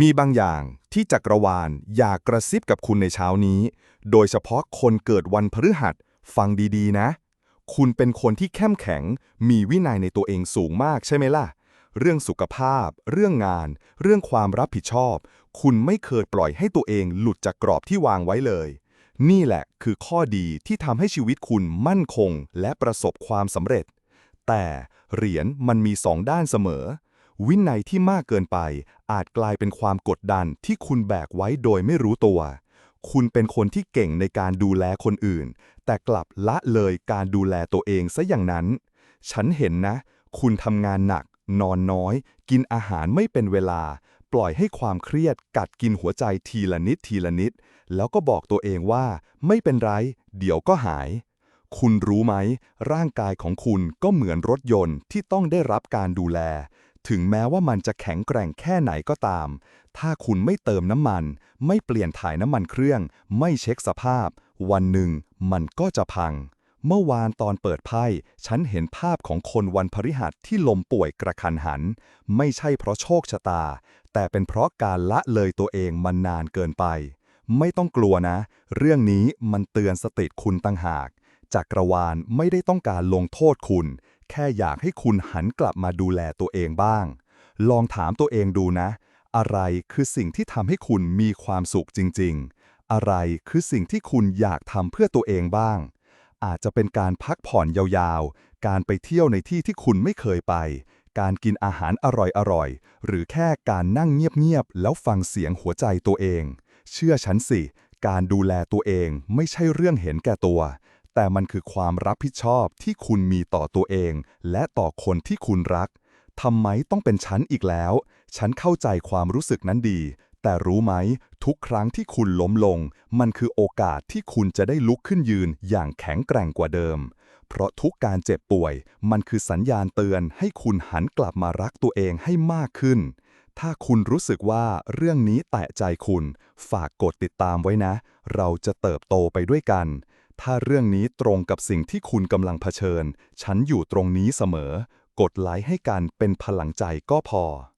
มีบางอย่างที่จักรวาลอยากกระซิบกับคุณในเช้านี้ โดยเฉพาะคนเกิดวันพฤหัส ฟังดีๆ นะ คุณเป็นคนที่เข้มแข็ง มีวินัยในตัวเองสูงมากใช่ไหมล่ะ เรื่องสุขภาพ เรื่องงาน เรื่องความรับผิดชอบ คุณไม่เคยปล่อยให้ตัวเองหลุดจากกรอบที่วางไว้เลย นี่แหละคือข้อดีที่ทำให้ชีวิตคุณมั่นคงและประสบความสำเร็จ แต่เหรียญมันมีสองด้านเสมอ วินัยที่มากเกินไป อาจกลายเป็นความกดดันที่คุณแบกไว้โดยไม่รู้ตัว คุณเป็นคนที่เก่งในการดูแลคนอื่น แต่กลับละเลยการดูแลตัวเองซะอย่างนั้น ฉันเห็นนะ คุณทำงานหนัก นอนน้อย กินอาหารไม่เป็นเวลา ปล่อยให้ความเครียดกัดกินหัวใจทีละนิดทีละนิด แล้วก็บอกตัวเองว่า ไม่เป็นไร เดี๋ยวก็หายคุณรู้ไหม ร่างกายของคุณก็เหมือนรถยนต์ที่ต้องได้รับการดูแล ถึงแม้ว่ามันจะแข็งแกร่งแค่ไหนก็ตาม ถ้าคุณไม่เติมน้ำมัน ไม่เปลี่ยนถ่ายน้ำมันเครื่อง ไม่เช็คสภาพ วันหนึ่งมันก็จะพัง เมื่อวานตอนเปิดไพ่ฉันเห็นภาพของคนวันพฤหัสที่ลมป่วยกระคันหัน ไม่ใช่เพราะโชคชะตา แต่เป็นเพราะการละเลยตัวเองมานานเกินไป ไม่ต้องกลัวนะ เรื่องนี้มันเตือนสติคุณตั้งหากจักรวาลไม่ได้ต้องการลงโทษคุณ แค่อยากให้คุณหันกลับมาดูแลตัวเองบ้าง ลองถามตัวเองดูนะ อะไรคือสิ่งที่ทำให้คุณมีความสุขจริง ๆ อะไรคือสิ่งที่คุณอยากทำเพื่อตัวเองบ้าง อาจจะเป็นการพักผ่อนยาวๆ การไปเที่ยวในที่ที่คุณไม่เคยไป การกินอาหารอร่อยๆ หรือแค่การนั่งเงียบๆ แล้วฟังเสียงหัวใจตัวเอง เชื่อฉันสิ การดูแลตัวเองไม่ใช่เรื่องเห็นแก่ตัว แต่มันคือความรับผิดชอบที่คุณมีต่อตัวเอง และต่อคนที่คุณรักทำไมต้องเป็นฉันอีกแล้ว ฉันเข้าใจความรู้สึกนั้นดี แต่รู้ไหม ทุกครั้งที่คุณล้มลง มันคือโอกาสที่คุณจะได้ลุกขึ้นยืนอย่างแข็งแกร่งกว่าเดิม เพราะทุกการเจ็บป่วย มันคือสัญญาณเตือนให้คุณหันกลับมารักตัวเองให้มากขึ้น ถ้าคุณรู้สึกว่าเรื่องนี้แตะใจคุณ ฝากกดติดตามไว้นะ เราจะเติบโตไปด้วยกัน ถ้าเรื่องนี้ตรงกับสิ่งที่คุณกำลังเผชิญ ฉันอยู่ตรงนี้เสมอ กดไลค์ให้กันเป็นพลังใจก็พอ